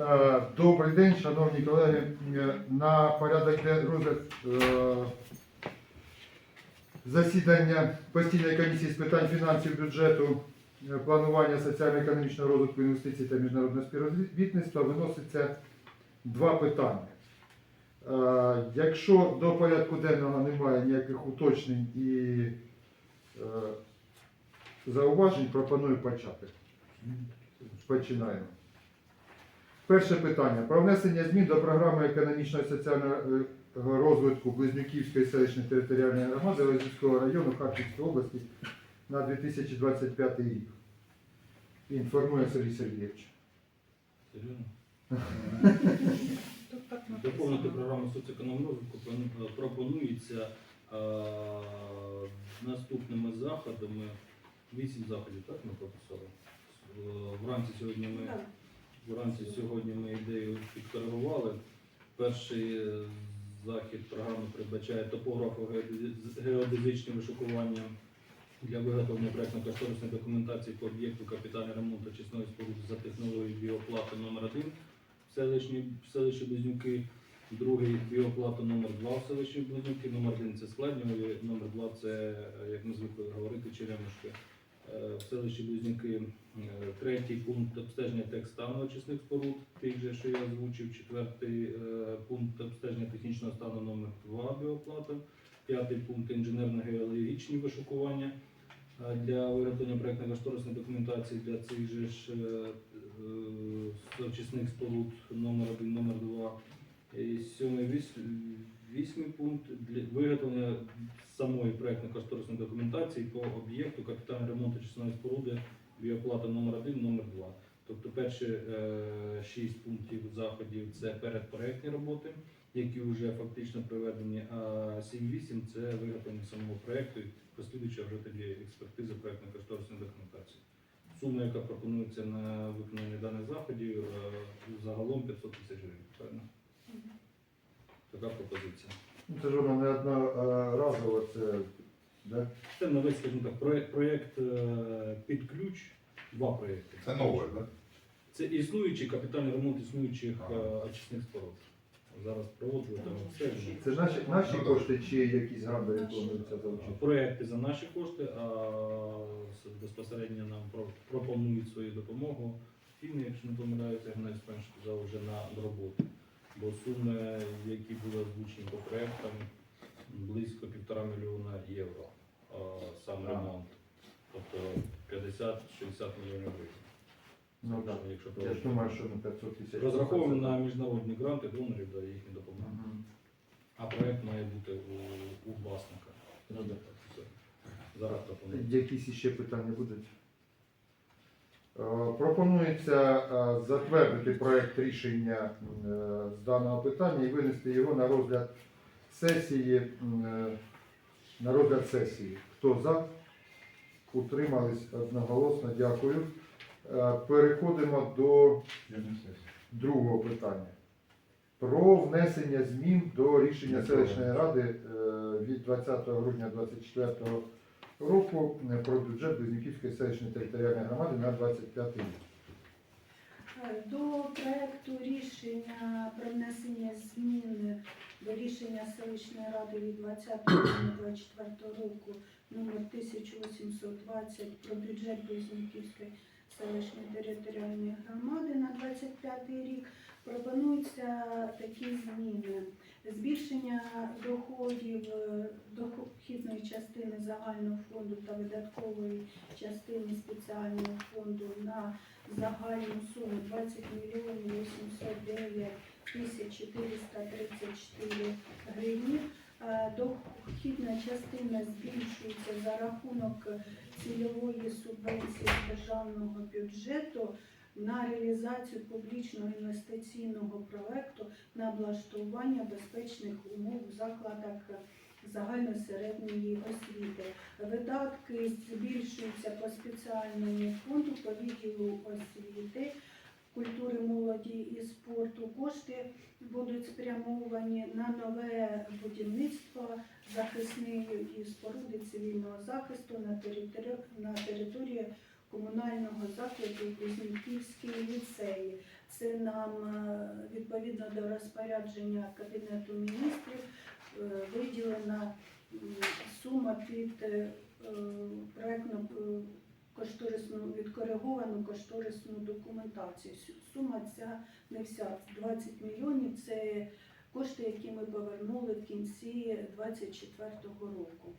Е, Добрий день, шановні колеги. Е, На порядок розгляд е, засідання постійної комісії з питань фінансів, бюджету, планування соціально-економічного розвитку інвестицій та міжнародного співробітництва виноситься два питання. Якщо до порядку денного немає ніяких уточнень і зауважень, пропоную почати. Починаємо. Перше питання. Про внесення змін до програми економічного і соціального розвитку Близнюківської селищної територіальної громади Лозівського району Харківської області на 2025 рік. Інформує Сергій Сергійович. Серйозно? Доповнити програму соціоекономічного розвитку пропонується е, наступними заходами. Вісім заходів, так ми прописали. Е, Вранці сьогодні ми Так. Вранці сьогодні ми ідею підкоригували. Перший е, захід програми передбачає топографо-геодезичне вишукування для виготовлення проєктно-кошторисної документації по об'єкту капітального ремонту очисної споруди за технологією біоплати номер 1 в селищі, в селищі Близнюки. Другий біоплата номер 2 в селищі Близнюки. Номер 1 це складньові, номер 2 це, е, як ми звикли говорити, черемушки. Е, В селищі Близнюки третій пункт обстеження текстану очисних споруд, тих же, що я озвучив. Четвертий е, пункт обстеження технічного стану номер 2 біоплата. П'ятий пункт інженерно-геологічні вишукування е, для виготовлення проєктно-кошторисної документації для цих же ж е, е, очисних споруд номер 1, номер 2. І сьомий вісьмий пункт для виготовлення самої проєктно-кошторисної документації по об'єкту капітальний ремонт очисної споруди біоплата номер 1, номер 2. Тобто перші е, шість пунктів заходів це передпроектні роботи, які вже фактично проведені, а 7-8 це виготовлення самого проєкту і послідуюча вже тоді експертиза проєктно-кошторисної документації. Сума, яка пропонується на виконання даних заходів, е, загалом 500 тисяч гривень. Правильно? Така пропозиція. Ну, Це ж воно не одноразово, це да? Це новий, скажімо так, проєкт, проєкт е, під ключ, два проєкти. Це нове, так? Це існуючий капітальний ремонт існуючих е, Ага. очисних споруд. Зараз проводжую там обстеження. це наші, наші Ну, кошти чи якісь гранди виконуються за участь? Проєкти за наші кошти, а с- безпосередньо нам про- пропонують свою допомогу. Фіни, якщо не помиляюся, Геннадій Спенш сказав вже на роботу. Бо суми, які були озвучені по проєктам, близько півтора мільйона євро. А, Сам ремонт. Тобто 50-60 мільйонів гривень. Ну так. Якщо Я ж думаю, що на 500 тисяч. Розраховуємо на міжнародні гранти донорів та їхню допомогу. Мгм. А проєкт має бути у, у власника. Ну, да. Так, все. Зараз пропоную. Якісь ще питання будуть? Е, Пропонується е, затвердити проект рішення е, з даного питання і винести його на розгляд сесії. м, е, На розгляд сесії. Хто за? Утримались одноголосно. Дякую. Е, Переходимо до другого питання. Про внесення змін до рішення селищної ради е, від 20 грудня 2024 року е, про бюджет Близнюківської селищної територіальної громади на 25 рік. До проекту рішення про внесення рішення селищної ради від 20 грудня 2024 року номер 1820 про бюджет Близнюківської селищної територіальної громади на 25 рік пропонуються такі зміни. Збільшення доходів е, дохідної частини загального фонду та видаткової частини спеціального фонду на загальну суму 20 мільйонів 809 тисяч 434 гривні. Е, Дохідна частина збільшується за рахунок цільової субвенції державного бюджету на реалізацію публічного інвестиційного проекту на облаштування безпечних умов в закладах загальної середньої освіти. Видатки збільшуються по спеціальному фонду по відділу освіти, культури, молоді і спорту. Кошти будуть спрямовані на нове будівництво захисної споруди цивільного захисту на території, на території комунального закладу Близнюківський ліцеї. Це нам е, відповідно до розпорядження Кабінету міністрів е, виділена сума під е, проектно е, кошторисну відкориговану кошторисну документацію. Сума ця не вся 20 мільйонів. Це кошти, які ми повернули в кінці 2024 року.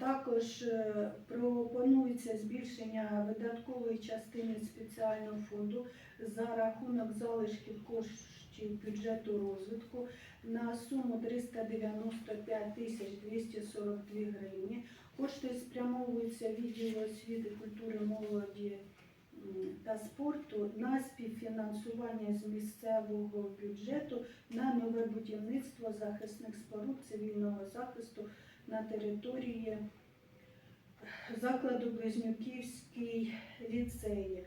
Також е, пропонується збільшення видаткової частини спеціального фонду за рахунок залишків коштів бюджету розвитку на суму 395 тисяч 242 гривні. Кошти спрямовуються відділу освіти, культури, молоді та спорту на співфінансування з місцевого бюджету на нове будівництво захисних споруд цивільного захисту на території закладу Близнюківський ліцеї.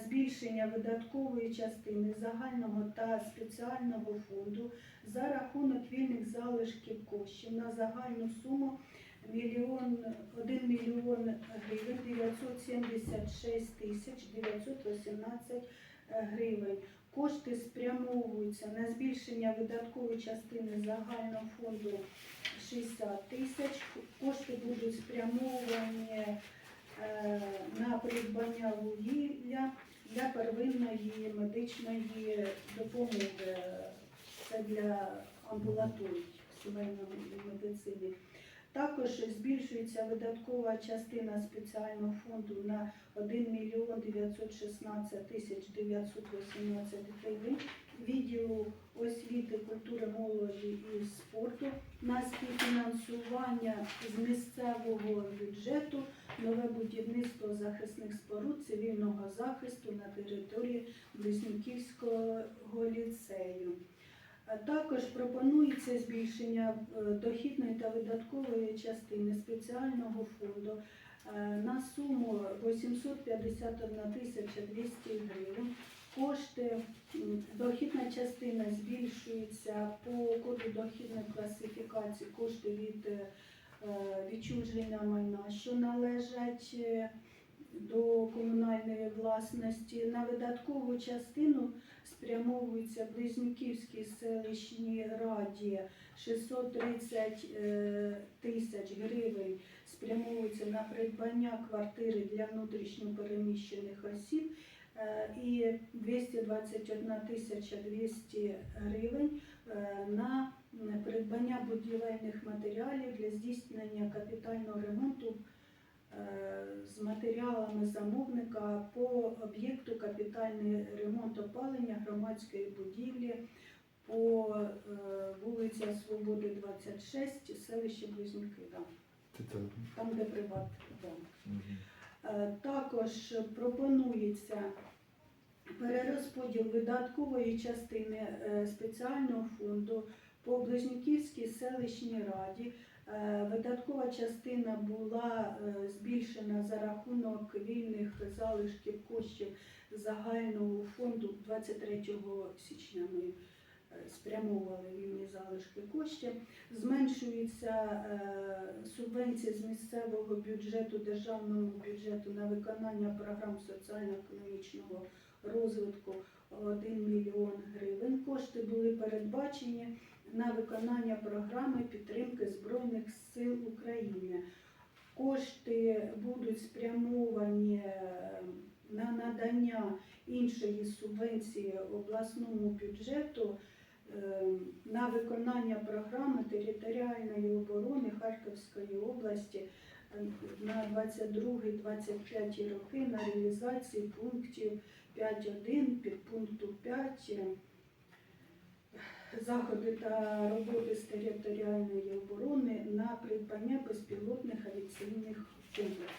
Е, збільшення видаткової частини загального та спеціального фонду за рахунок вільних залишків коштів на загальну суму мільйон, 1 мільйон гривень 976 тисяч 918 гривень. Кошти спрямовуються на збільшення видаткової частини загального фонду 60 тисяч. Кошти будуть спрямовані е, на придбання вугілля для первинної медичної допомоги. Це для амбулаторій сімейної медицини. Також збільшується видаткова частина спеціального фонду на 1 мільйон 916 тисяч 918 гривень відділу освіти, культури, молоді і спорту на співфінансування з місцевого бюджету нове будівництво захисних споруд цивільного захисту на території Близнюківського ліцею. Також пропонується збільшення е, дохідної та видаткової частини спеціального фонду е, на суму 851 тисяча 200 гривень. Кошти, дохідна частина збільшується по коду дохідної класифікації, кошти від е, відчуження майна, що належать е, до комунальної власності. На видаткову частину спрямовується Близнюківській селищній раді 630 е, тисяч гривень спрямовується на придбання квартири для внутрішньо переміщених осіб і 221 тисяча 200 гривень е, на придбання будівельних матеріалів для здійснення капітального ремонту е, з матеріалами замовника по об'єкту капітальний ремонт опалення громадської будівлі по е, вулиця Свободи 26, селище Близнюки. Там, де приватний банк. Е, Також пропонується перерозподіл видаткової частини е, спеціального фонду по Близнюківській селищній раді. Е, Видаткова частина була е, збільшена за рахунок вільних залишків коштів загального фонду 23 січня. Ми спрямовували вільні залишки коштів. Зменшується субвенція з місцевого бюджету державному бюджету на виконання програм соціально-економічного розвитку 1 мільйон гривень. Кошти були передбачені на виконання програми підтримки Збройних сил України. Кошти будуть спрямовані е, на надання іншої субвенції обласному бюджету е, на виконання програми територіальної оборони Харківської області на 22-25 роки на реалізацію пунктів 5.1 підпункту 5 е, заходи та роботи з територіальної оборони на придбання безпілотних авіаційних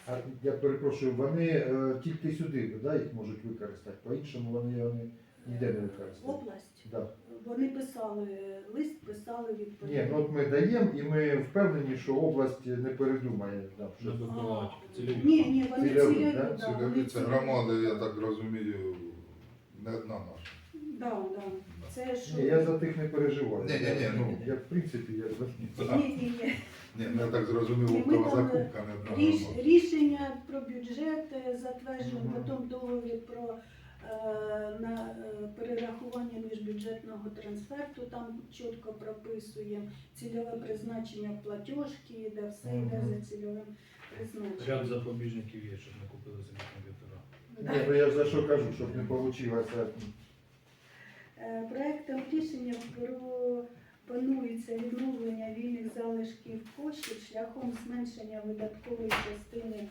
А комплексів. я перепрошую, вони е, тільки сюди да, їх можуть використати, по-іншому вони, вони ніде не використають. Область. Да. Вони писали лист, писали відповідь. Ні, ну от ми даємо і ми впевнені, що область не передумає. Да, Вже що... закривати цільові. Ні, ні, вони Цільові, цільові, да? да, вони Цільові це цільові. громади, я так розумію, не одна наша. Да, да. Це що? Ні, я за тих не переживаю. Ні-ні-ні, ну. Я в принципі я за. Ні, ні, ні. Ні, ну, я так зрозумів, Ні, ми там, закупка не одна Ріш, громада. рішення про бюджет е, затверджено, Мгм. потім договір про на е, перерахування міжбюджетного трансферту, там чітко прописуємо цільове призначення платіжки, де все йде за цільовим Ряд призначенням. запобіжників є, щоб не купили собі комп'ютера. Ні, ну я за що кажу, щоб не вийшло. Е, Проектом рішення пропонується відновлення вільних залишків коштів шляхом зменшення видаткової частини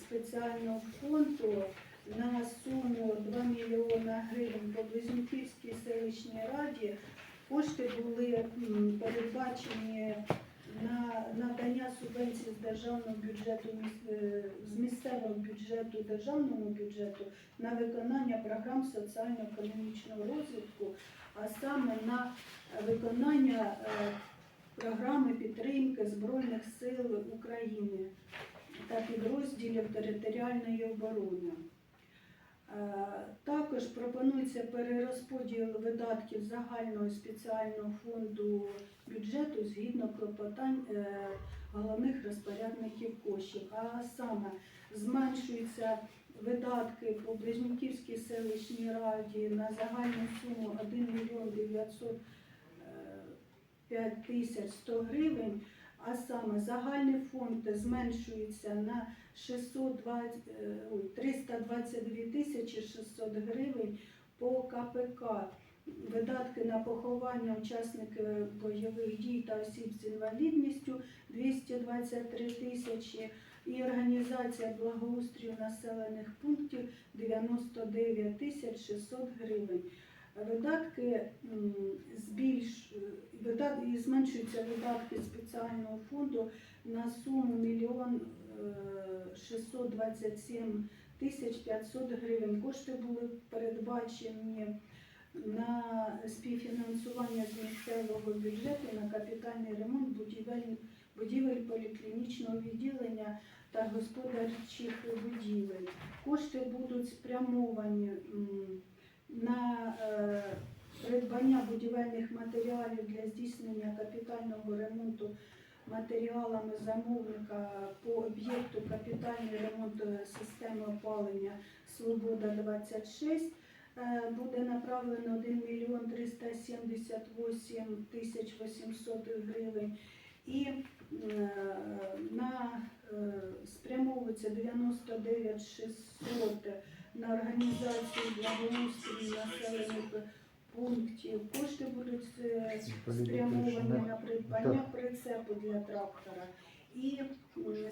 спеціального фонду на суму 2 мільйона гривень по Близнюківській селищній раді. Кошти були передбачені на надання субвенцій з державного бюджету е, з місцевого бюджету державному бюджету на виконання програм соціально-економічного розвитку, а саме на виконання е, програми підтримки Збройних сил України та підрозділів територіальної оборони. Е, Також пропонується перерозподіл видатків загального спеціального фонду бюджету згідно клопотань е, головних розпорядників коштів, а саме зменшується видатки по Близнюківській селищній раді на загальну суму 1 мільйон 900 5 тисяч 100 гривень, а саме загальний фонд зменшується на 620, е, 322 тисячі 600 гривень по КПК. Видатки на поховання учасників бойових дій та осіб з інвалідністю 223 тисячі і організація благоустрою населених пунктів 99 тисяч 600 гривень. Видатки збільш видат- і зменшуються видатки спеціального фонду на суму мільйон е, 627 тисяч 500 гривень. Кошти були передбачені на співфінансування з місцевого бюджету на капітальний ремонт будівель, будівель поліклінічного відділення та господарчих будівель. Кошти будуть спрямовані на е, придбання будівельних матеріалів для здійснення капітального ремонту матеріалами замовника по об'єкту капітальний ремонт е, системи опалення Свобода 26 е, буде направлено 1 мільйон 378 тисяч 800 гривень. І на спрямовується 99 600 на організацію благоустрою населених пунктів. Кошти будуть е, спрямовані на придбання прицепу для трактора. І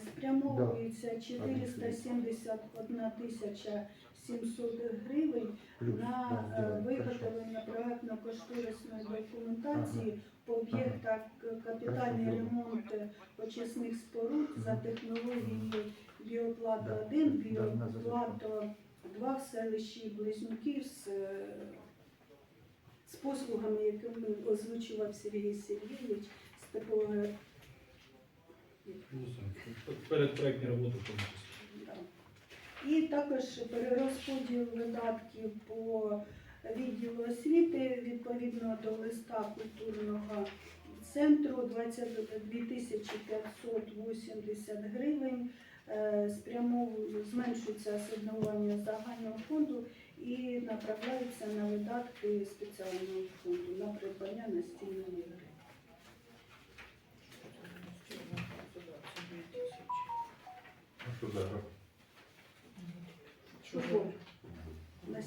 спрямовується 471 тисяча 700 гривень на е, виготовлення проектно-кошторисної документації по об'єктах капітальний ремонт очисних споруд за технологією біоплата 1, біоплата 2 в селищі Близнюків з, е, з послугами, якими озвучував Сергій Сергійович з такого Перед проектні роботи в тому числі. І також перерозподіл видатків по відділу освіти відповідно до листа культурного центру 22 тисячі 580 гривень. Е, Спрямовую, зменшується асигнування загального фонду і направляється на видатки спеціального фонду на придбання настільної гри. Ну.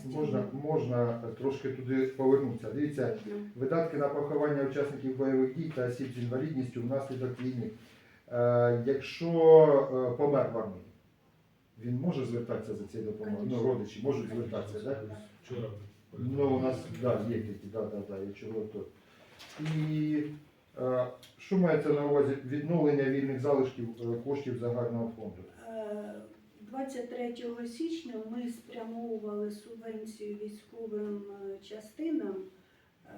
Можна, можна трошки туди повернутися. Дивіться, видатки на поховання учасників бойових дій та осіб з інвалідністю внаслідок війни. Е, якщо е, помер в армії, він може звертатися за цією допомогою? Ну, родичі можуть звертатися, так? Вчора. Ну, у нас да, є такі, да, да, да, якщо то. І е, що мається на увазі відновлення вільних залишків коштів загального фонду? Е, 23 січня ми спрямовували субвенцію військовим частинам е,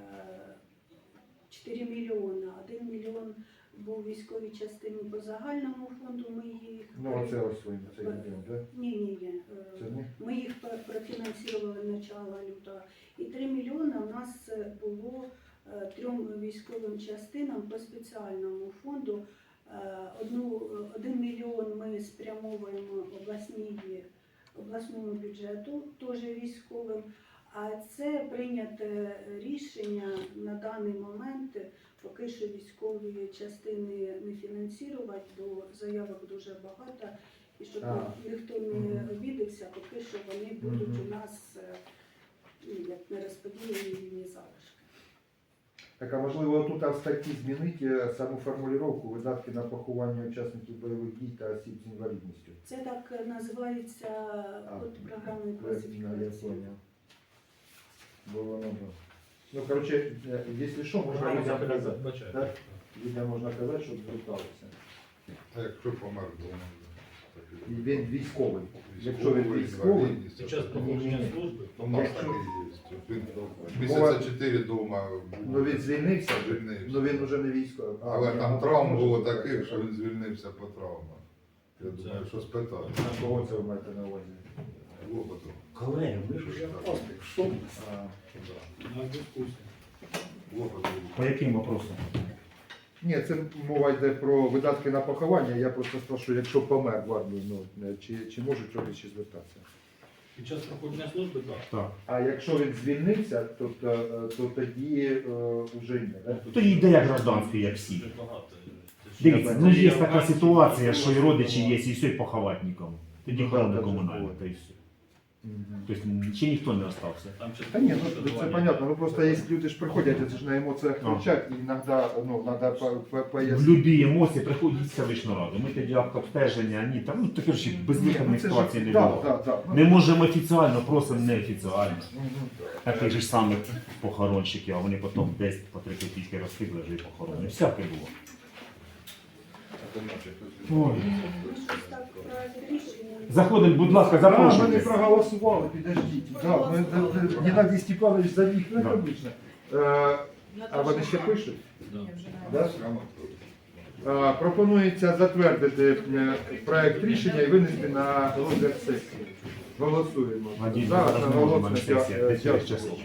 4 мільйона. 1 мільйон був військовій частині по загальному фонду. Ми їх Ну, оце ось ви це йдемо, так? ні, ні, ні. Це Е. Ми їх пр- профінансували начало лютого. І 3 мільйони у нас е, було е, трьом військовим частинам по спеціальному фонду. Е, Одну, один мільйон ми спрямовуємо обласній обласному бюджету, теж військовим. А це прийняте рішення на даний момент поки що військові частини не фінансувати, бо заявок дуже багато. І щоб А. ніхто не обідався, поки що вони будуть Мгм. у нас е, ну, як не розподілені вільні залишки. Так, а можливо, тут в статті змінити е, саму формулювання видатки на поховання учасників бойових дій та осіб з інвалідністю. Це так е, називається от я класифікації. понял. Да. Ну, короче, якщо що, можна Програма людям казати. передбачає. Так? Людям можна казати, щоб зверталися. А якщо помер вдома? так і І він військовий. Якщо він Військовий, інвалідність, Під час це проходження. У нас так і є. Він місяця чотири вдома був. Ну він звільнився, Звільнився. ну він вже не військовий. А, Але ні, там ну, травм може було бути. таких, що він звільнився по травмах. Я думаю, що спитати. А Кого це ви маєте на увазі? Лопату. Колеги, ви ж вже просто що? На дискусії. Лопату. По яким вопросам? Ні, це мова йде про видатки на поховання. Я просто спрашиваю, якщо помер в армії, ну, чи, чи можуть родичі звертатися? Під час проходження служби так. Так. А якщо він звільнився, то, то, то тоді е, вже ні. Да? То йде як гражданський, як всі. Дуже багато. Дивіться, ну є така ситуація, що і родичі є, і все, і поховати нікому. Тоді Ну, так, так. та й все. Мгм. Тобто ще ніхто не остався. Там Та ні, ну це понятно. Ну просто є люди ж приходять, це ж на емоціях А. кричать, і іноді ну, треба по- по- В пояснити. любі емоції приходять селищну раду. Ми тоді обстеження, ні, там ну таке ж ну, ж- ситуацій не да, було. да, да. Ну, Не можемо офіціально, просимо неофіціально. мгм. Таких же ж самих похоронщиків, а вони потім десь по три копійки розкидали вже і похоронені. Всяке було. Ой. Заходимо, будь ласка, Да, ми не проголосували, підождіть. Да, ми, Геннадій Степанович забіг, ну, як обично. Е, а вони ще пишуть? Да? Е, Пропонується затвердити е, проект рішення і винести на розгляд сесії. Голосуємо. Надіюсь, Зараз зараз на можемо на голосування. сесії, Дя- де через дякую. число.